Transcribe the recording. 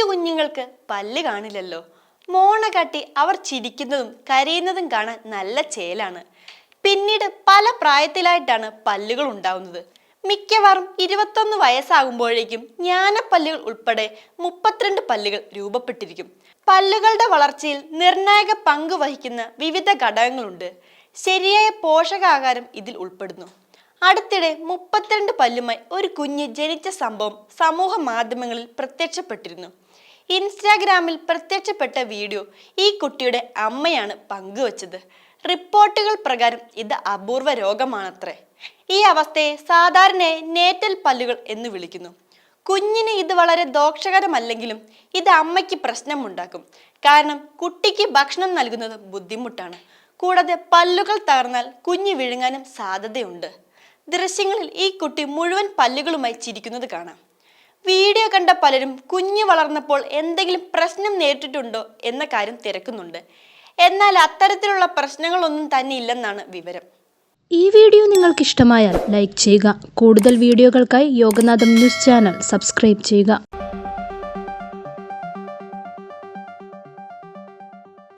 കൊച്ചു കുഞ്ഞുങ്ങൾക്ക് പല്ല് കാണില്ലല്ലോ. മോണ കാട്ടി അവർ ചിരിക്കുന്നതും കരയുന്നതും കാണാൻ നല്ല ചേലാണ്. പിന്നീട് പല പ്രായത്തിലായിട്ടാണ് പല്ലുകൾ ഉണ്ടാവുന്നത്. മിക്കവാറും ഇരുപത്തൊന്ന് വയസ്സാകുമ്പോഴേക്കും ജ്ഞാനപ്പല്ലുകൾ ഉൾപ്പെടെ മുപ്പത്തിരണ്ട് പല്ലുകൾ രൂപപ്പെട്ടിരിക്കും. പല്ലുകളുടെ വളർച്ചയിൽ നിർണായക പങ്ക് വഹിക്കുന്ന വിവിധ ഘടകങ്ങളുണ്ട്. ശരിയായ പോഷകാഹാരം ഇതിൽ ഉൾപ്പെടുന്നു. അടുത്തിടെ മുപ്പത്തിരണ്ട് പല്ലുമായി ഒരു കുഞ്ഞ് ജനിച്ച സംഭവം സമൂഹ മാധ്യമങ്ങളിൽ പ്രത്യക്ഷപ്പെട്ടിരുന്നു. ഇൻസ്റ്റാഗ്രാമിൽ പ്രത്യക്ഷപ്പെട്ട വീഡിയോ ഈ കുട്ടിയുടെ അമ്മയാണ് പങ്കുവച്ചത്. റിപ്പോർട്ടുകൾ പ്രകാരം ഇത് അപൂർവ രോഗമാണത്രേ. ഈ അവസ്ഥയെ സാധാരണ നേറ്റൽ പല്ലുകൾ എന്ന് വിളിക്കുന്നു. കുഞ്ഞിന് ഇത് വളരെ ദോഷകരമല്ലെങ്കിലും ഇത് അമ്മയ്ക്ക് പ്രശ്നമുണ്ടാക്കും. കാരണം കുട്ടിക്ക് ഭക്ഷണം നൽകുന്നത് ബുദ്ധിമുട്ടാണ്. കൂടാതെ പല്ലുകൾ തകർന്നാൽ കുഞ്ഞ് വിഴുങ്ങാനും സാധ്യതയുണ്ട്. ദൃശ്യങ്ങളിൽ ഈ കുട്ടി മുഴുവൻ പല്ലുകളുമായി ചിരിക്കുന്നത് കാണാം. വീഡിയോ കണ്ട പലരും കുഞ്ഞു വളർന്നപ്പോൾ എന്തെങ്കിലും പ്രശ്നം നേരിട്ടിട്ടുണ്ടോ എന്ന കാര്യം തിരക്കുന്നുണ്ട്. എന്നാൽ അത്തരത്തിലുള്ള പ്രശ്നങ്ങളൊന്നും തന്നെ ഇല്ലെന്നാണ് വിവരം. ഈ വീഡിയോ നിങ്ങൾക്ക് ഇഷ്ടമായാൽ ലൈക്ക് ചെയ്യുക. കൂടുതൽ വീഡിയോകൾക്കായി യോഗനാഥം ന്യൂസ് ചാനൽ സബ്സ്ക്രൈബ് ചെയ്യുക.